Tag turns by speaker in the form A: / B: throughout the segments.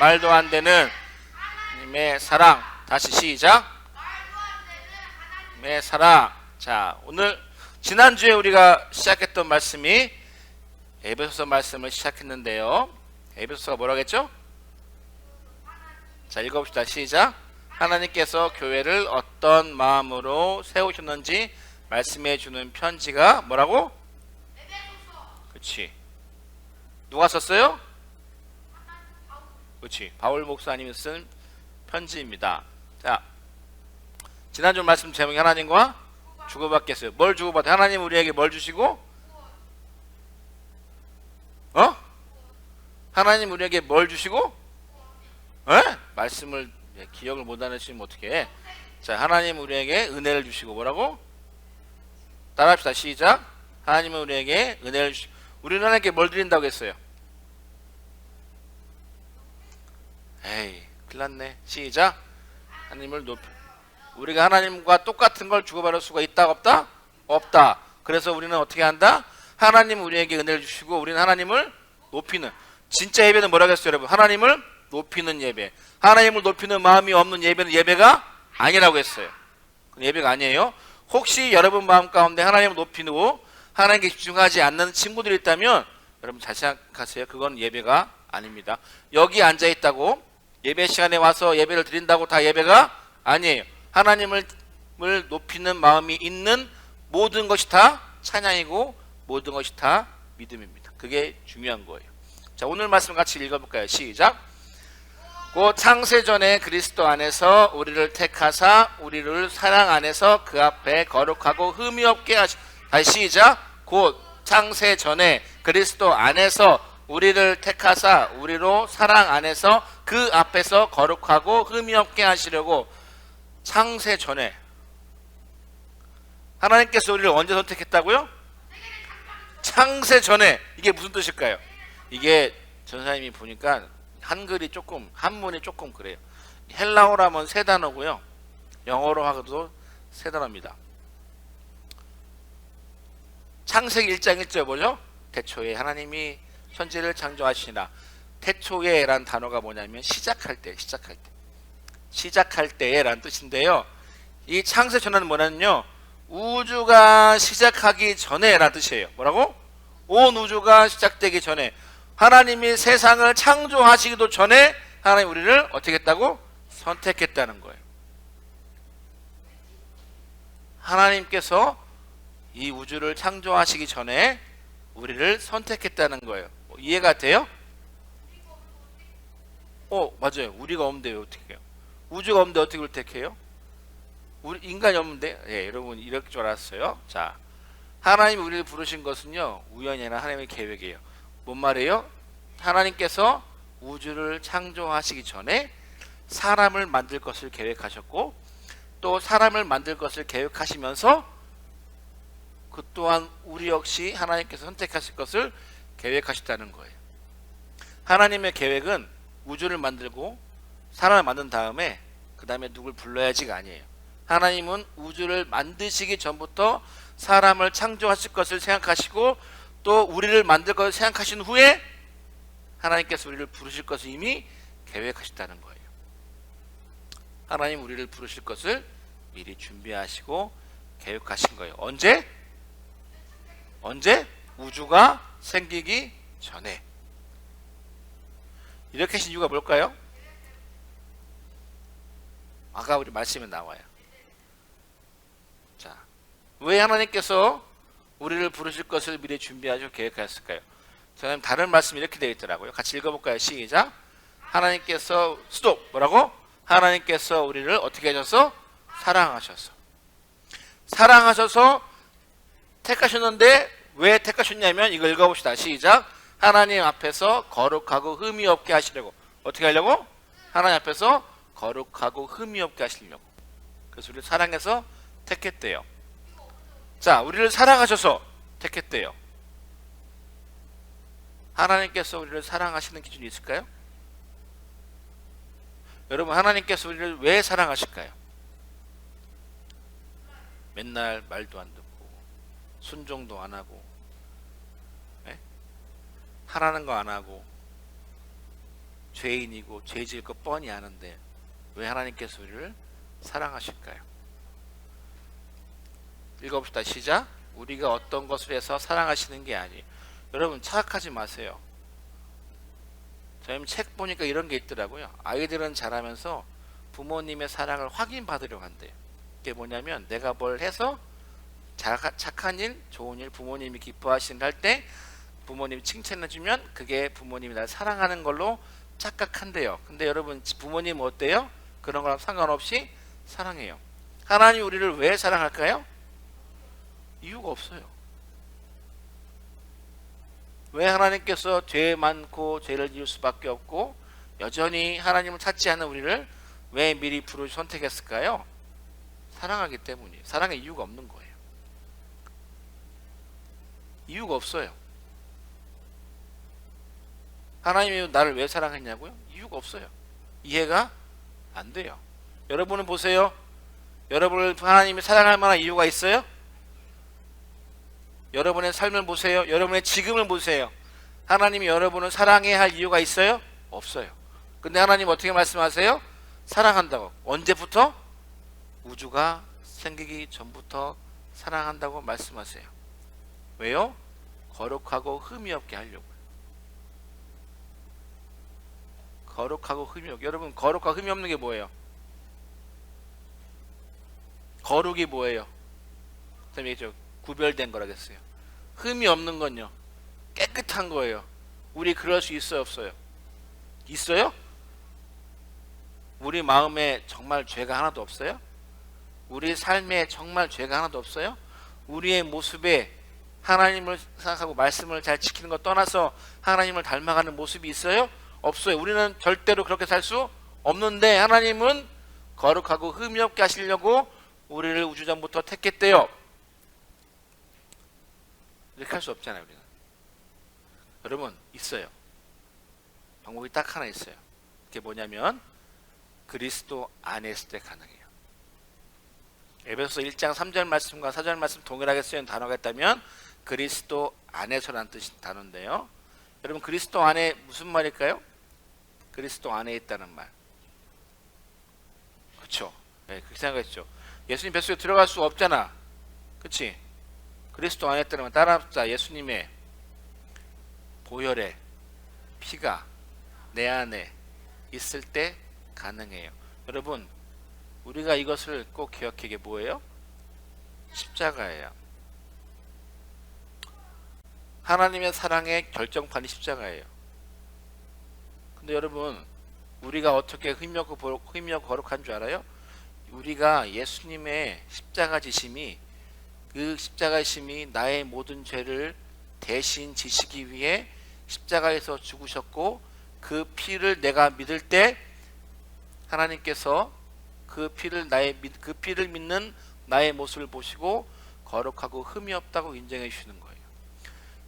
A: 말도 안 되는 하나님의 사랑. 다시 시작. 하나님의 사랑. 자, 오늘 지난주에 우리가 시작했던 말씀이 에베소서 말씀을 시작했는데요. 에베소서가 뭐라고 했죠? 자, 읽어봅시다. 시작. 하나님께서 교회를 어떤 마음으로 세우셨는지 말씀해 주는 편지가 뭐라고? 그렇지. 누가 썼어요? 그렇지. 바울 목사님이 쓴 편지입니다. 자, 지난주 말씀 제목이 하나님과 주고받겠어요. 뭘 주고받아? 하나님 우리에게 뭘 주시고? 어? 하나님 우리에게 뭘 주시고? 에? 말씀을 예, 기억을 못 하시면 어떻게? 자, 하나님 우리에게 은혜를 주시고 뭐라고? 따라합시다. 시작. 하나님은 우리에게 은혜를 주시. 우리는 하나님께 뭘 드린다고 했어요? 에이, 큰일났네. 시작. 하나님을 높여. 우리가 하나님과 똑같은 걸 주고받을 수가 있다 없다? 없다. 그래서 우리는 어떻게 한다? 하나님 우리에게 은혜를 주시고 우리는 하나님을 높이는 진짜 예배는 뭐라고 했어요, 여러분? 하나님을 높이는 예배. 하나님을 높이는 마음이 없는 예배는 예배가 아니라고 했어요. 예배가 아니에요. 혹시 여러분 마음 가운데 하나님을 높이고 하나님께 집중하지 않는 친구들이 있다면 여러분 잘 생각하세요. 그건 예배가 아닙니다. 여기 앉아 있다고 예배 시간에 와서 예배를 드린다고 다 예배가 아니에요. 하나님을 을 높이는 마음이 있는 모든 것이 다 찬양이고 모든 것이 다 믿음입니다. 그게 중요한 거예요. 자, 오늘 말씀 같이 읽어볼까요? 시작. 곧 창세 전에 그리스도 안에서 우리를 택하사 우리를 사랑 안에서 그 앞에 거룩하고 흠이 없게 하시. 다시 시작. 곧 창세 전에 그리스도 안에서 우리를 택하사 우리로 사랑 안에서 그 앞에서 거룩하고 흠이 없게 하시려고 창세 전에 하나님께서 우리를 언제 선택했다고요? 창세 전에 이게 무슨 뜻일까요? 이게 전사님이 보니까 한글이 조금 한문이 조금 그래요. 헬라어로 하면 세 단어고요. 영어로 하고도 세 단어입니다. 창세기 1장 1절 뭐죠? 태초에 하나님이 천지를 창조하시니라. 태초에란 단어가 뭐냐면 시작할 때, 시작할 때. 시작할 때라는 뜻인데요. 이 창세 전에는 뭐냐면요. 우주가 시작하기 전에라는 뜻이에요. 뭐라고? 온 우주가 시작되기 전에 하나님이 세상을 창조하시기도 전에 하나님 우리를 어떻게 했다고? 선택했다는 거예요. 하나님께서 이 우주를 창조하시기 전에 우리를 선택했다는 거예요. 뭐 이해가 돼요? 어, 맞아요. 우리가 없는데 왜 어떻게 해요? 우주가 없는데 어떻게 우리를 택해요? 우리 인간이 없는데 예, 여러분 이럴 줄 알았어요. 자, 하나님 우리를 부르신 것은요 우연이 아니라 하나님의 계획이에요. 뭔 말이에요? 하나님께서 우주를 창조하시기 전에 사람을 만들 것을 계획하셨고 또 사람을 만들 것을 계획하시면서 그 또한 우리 역시 하나님께서 선택하실 것을 계획하셨다는 거예요. 하나님의 계획은 우주를 만들고 사람을 만든 다음에 그 다음에 누굴 불러야지가 아니에요. 하나님은 우주를 만드시기 전부터 사람을 창조하실 것을 생각하시고 또 우리를 만들 것을 생각하신 후에 하나님께서 우리를 부르실 것을 이미 계획하셨다는 거예요. 하나님 우리를 부르실 것을 미리 준비하시고 계획하신 거예요. 언제? 언제? 우주가 생기기 전에. 이렇게 하신 이유가 뭘까요? 아까 우리 말씀에 나와요. 자, 왜 하나님께서 우리를 부르실 것을 미리 준비하시고 계획하셨을까요? 저는 다른 말씀 이렇게 되어 있더라고요. 같이 읽어볼까요? 시작. 하나님께서 스톱 뭐라고? 하나님께서 우리를 어떻게 하셔서 사랑하셔서 사랑하셔서 택하셨는데 왜 택하셨냐면 이거 읽어봅시다. 시작. 하나님 앞에서 거룩하고 흠이 없게 하시려고 어떻게 하려고? 하나님 앞에서 거룩하고 흠이 없게 하시려고. 그래서 우리를 사랑해서 택했대요. 자, 우리를 사랑하셔서 택했대요. 하나님께서 우리를 사랑하시는 기준이 있을까요? 여러분, 하나님께서 우리를 왜 사랑하실까요? 맨날 말도 안 듣고, 순종도 안 하고, 네? 하라는 거 안 하고, 죄인이고 죄질 것 뻔히 아는데 왜 하나님께서 우리를 사랑하실까요? 읽어봅시다. 시작. 우리가 어떤 것을 해서 사랑하시는 게 아니. 여러분 착각하지 마세요. 저희 책 보니까 이런 게 있더라고요. 아이들은 자라면서 부모님의 사랑을 확인받으려고 한대요. 그게 뭐냐면 내가 뭘 해서 자- 착한 일, 좋은 일, 부모님이 기뻐하시는 할 때 부모님이 칭찬해주면 그게 부모님이 날 사랑하는 걸로 착각한대요. 근데 여러분 부모님 어때요? 그런 거랑 상관없이 사랑해요. 하나님 우리를 왜 사랑할까요? 이유가 없어요. 왜 하나님께서 죄 많고 죄를 지을 수밖에 없고 여전히 하나님을 찾지 않는 우리를 왜 미리 부르 선택했을까요? 사랑하기 때문이에요. 사랑의 이유가 없는 거예요. 이유가 없어요. 하나님이 나를 왜 사랑했냐고요? 이유가 없어요. 이해가 안 돼요. 여러분은 보세요. 여러분을 하나님이 사랑할 만한 이유가 있어요? 여러분의 삶을 보세요. 여러분의 지금을 보세요. 하나님이 여러분을 사랑해야 할 이유가 있어요? 없어요. 근데 하나님 어떻게 말씀하세요? 사랑한다고. 언제부터? 우주가 생기기 전부터 사랑한다고 말씀하세요. 왜요? 거룩하고 흠이 없게 하려고. 거룩하고 흠이 없게. 여러분 거룩하고 흠이 없는 게 뭐예요? 거룩이 뭐예요? 선생님이 저 구별된 거라겠어요. 흠이 없는 건요. 깨끗한 거예요. 우리 그럴 수 있어요, 없어요? 있어요? 우리 마음에 정말 죄가 하나도 없어요? 우리 삶에 정말 죄가 하나도 없어요? 우리의 모습에 하나님을 생각하고 말씀을 잘 지키는 것 떠나서 하나님을 닮아가는 모습이 있어요? 없어요. 우리는 절대로 그렇게 살 수 없는데 하나님은 거룩하고 흠이 없게 하시려고 우리를 우주 전부터 택했대요. 이렇게 할 수 없잖아요, 우리는. 여러분, 있어요. 방법이 딱 하나 있어요. 그게 뭐냐면 그리스도 안에 있을 때 가능해요. 에베소서 1장 3절 말씀과 4절 말씀 동일하게 쓰인 단어가 있다면 그리스도 안에서라는 뜻이 단어인데요. 여러분 그리스도 안에 무슨 말일까요? 그리스도 안에 있다는 말. 그렇죠. 네, 그렇게 생각했죠. 예수님 뱃속에 들어갈 수 없잖아. 그렇지? 그리스도 안에 있다는 말 따라합시다. 예수님의 보혈의 피가 내 안에 있을 때 가능해요. 여러분, 우리가 이것을 꼭 기억하게 게 뭐예요? 십자가예요. 하나님의 사랑의 결정판이 십자가예요. 근데 여러분, 우리가 어떻게 흠이없고 흠이없고 거룩한 줄 알아요? 우리가 예수님의 십자가 지심이 그 십자가 심이 나의 모든 죄를 대신 지시기 위해 십자가에서 죽으셨고 그 피를 내가 믿을 때 하나님께서 그 피를 나의 믿- 그 피를 믿는 나의 모습을 보시고 거룩하고 흠이 없다고 인정해 주시는 거예요.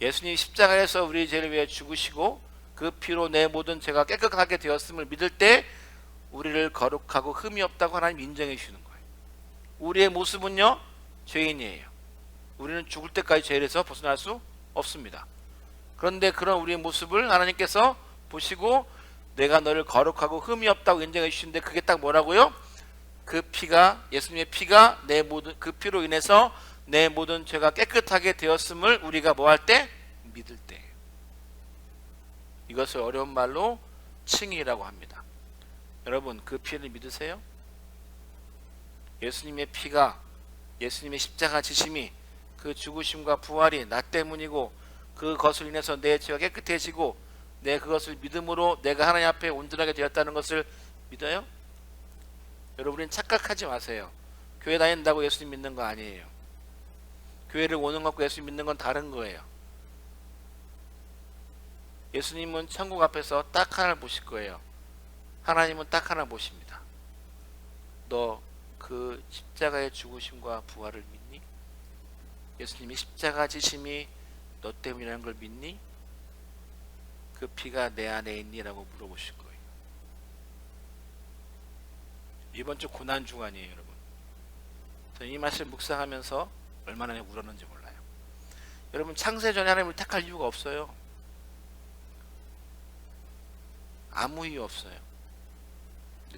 A: 예수님이 십자가에서 우리 죄를 위해 죽으시고 그 피로 내 모든 죄가 깨끗하게 되었음을 믿을 때 우리를 거룩하고 흠이 없다고 하나님 인정해 주시는 거예요. 우리의 모습은요 죄인이에요. 우리는 죽을 때까지 죄에서 벗어날 수 없습니다. 그런데 그런 우리의 모습을 하나님께서 보시고 내가 너를 거룩하고 흠이 없다고 인정해 주시는데 그게 딱 뭐라고요? 그 피가 예수님의 피가 내 모든 그 피로 인해서 내 모든 죄가 깨끗하게 되었음을 우리가 뭐 할 때? 믿을 때. 이것을 어려운 말로 칭이라고 합니다. 여러분 그 피를 믿으세요? 예수님의 피가 예수님의 십자가 지심이 그 죽으심과 부활이 나 때문이고 그것을 인해서 내 죄가 깨끗해지고 내 그것을 믿음으로 내가 하나님 앞에 온전하게 되었다는 것을 믿어요? 여러분은 착각하지 마세요. 교회 다닌다고 예수님 믿는 거 아니에요. 교회를 오는 것과 예수님 믿는 건 다른 거예요. 예수님은 천국 앞에서 딱 하나를 보실 거예요. 하나님은 딱 하나 보십니다. 너 그 십자가의 죽으심과 부활을 믿니? 예수님이 십자가 지심이 너 때문이라는 걸 믿니? 그 피가 내 안에 있니 라고 물어보실 거예요. 이번 주 고난 주간이에요, 여러분. 저는 이 말씀 묵상하면서 얼마나 울었는지 몰라요. 여러분 창세 전에 하나님을 택할 이유가 없어요. 아무 이유 없어요.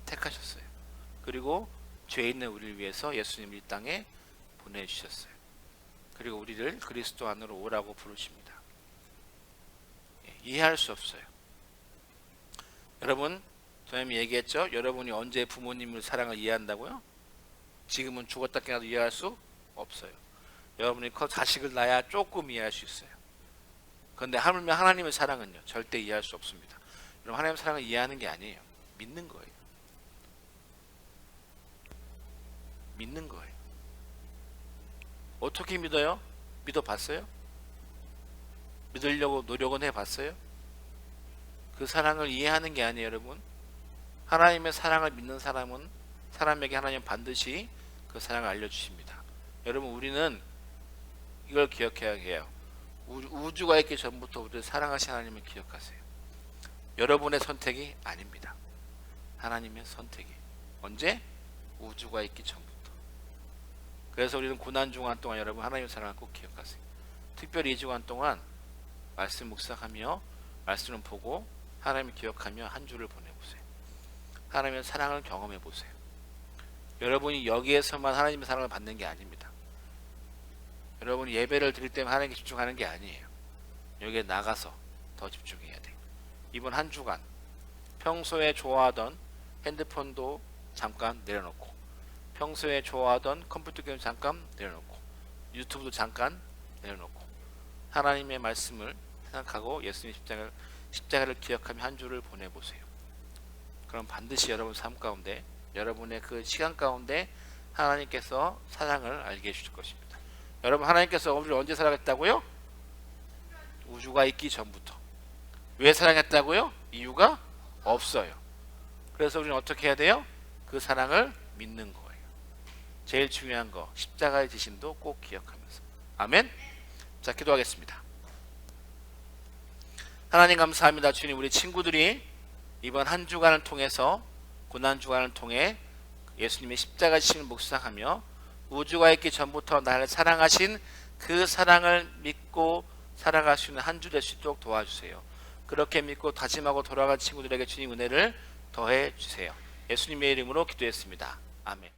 A: 택하셨어요. 그리고 죄 있는 우리를 위해서 예수님을 이 땅에 보내주셨어요. 그리고 우리를 그리스도 안으로 오라고 부르십니다. 예, 이해할 수 없어요. 여러분, 저님이 얘기했죠? 여러분이 언제 부모님을 사랑을 이해한다고요? 지금은 죽었다 깨나도 이해할 수 없어요. 여러분이 커 자식을 낳아야 조금 이해할 수 있어요. 그런데 하물며 하나님의 사랑은요, 절대 이해할 수 없습니다. 여러분, 하나님의 사랑을 이해하는 게 아니에요. 믿는 거예요. 믿는 거예요. 어떻게 믿어요? 믿어봤어요? 믿으려고 노력은 해봤어요? 그 사랑을 이해하는 게 아니에요, 여러분. 하나님의 사랑을 믿는 사람은 사람에게 하나님 반드시 그 사랑을 알려주십니다. 여러분, 우리는 이걸 기억해야 해요. 우- 우주가 있기 전부터 우리를 사랑하신 하나님을 기억하세요. 여러분의 선택이 아닙니다. 하나님의 선택이. 언제? 우주가 있기 전부터. 그래서 우리는 고난 주간 동안 여러분 하나님의 사랑을 꼭 기억하세요. 특별히 이 주간 동안 말씀 묵상하며 말씀을 보고 하나님을 기억하며 한 주를 보내보세요. 하나님의 사랑을 경험해 보세요. 여러분이 여기에서만 하나님의 사랑을 받는 게 아닙니다. 여러분이 예배를 드릴 때만 하나님께 집중하는 게 아니에요. 여기에 나가서 더 집중해야 돼요. 이번 한 주간 평소에 좋아하던 핸드폰도 잠깐 내려놓고 평소에 좋아하던 컴퓨터 게임 잠깐 내려놓고 유튜브도 잠깐 내려놓고 하나님의 말씀을 생각하고 예수님 십자가를, 십자가를 기억하며 한 주를 보내보세요. 그럼 반드시 여러분 삶 가운데 여러분의 그 시간 가운데 하나님께서 사랑을 알게 해주실 것입니다. 여러분 하나님께서 우리를 언제 사랑했다고요? 우주가 있기 전부터. 왜 사랑했다고요? 이유가 없어요. 그래서 우리는 어떻게 해야 돼요? 그 사랑을 믿는 거예요. 제일 중요한 거 십자가의 지심도 꼭 기억하면서. 아멘. 자 기도하겠습니다. 하나님 감사합니다. 주님 우리 친구들이 이번 한 주간을 통해서 고난 주간을 통해 예수님의 십자가 지심을 묵상하며 우주가 있기 전부터 나를 사랑하신 그 사랑을 믿고 살아갈 수 있는 한 주 될 수 있도록 도와주세요. 그렇게 믿고 다짐하고 돌아간 친구들에게 주님 은혜를 더해 주세요. 예수님의 이름으로 기도했습니다. 아멘.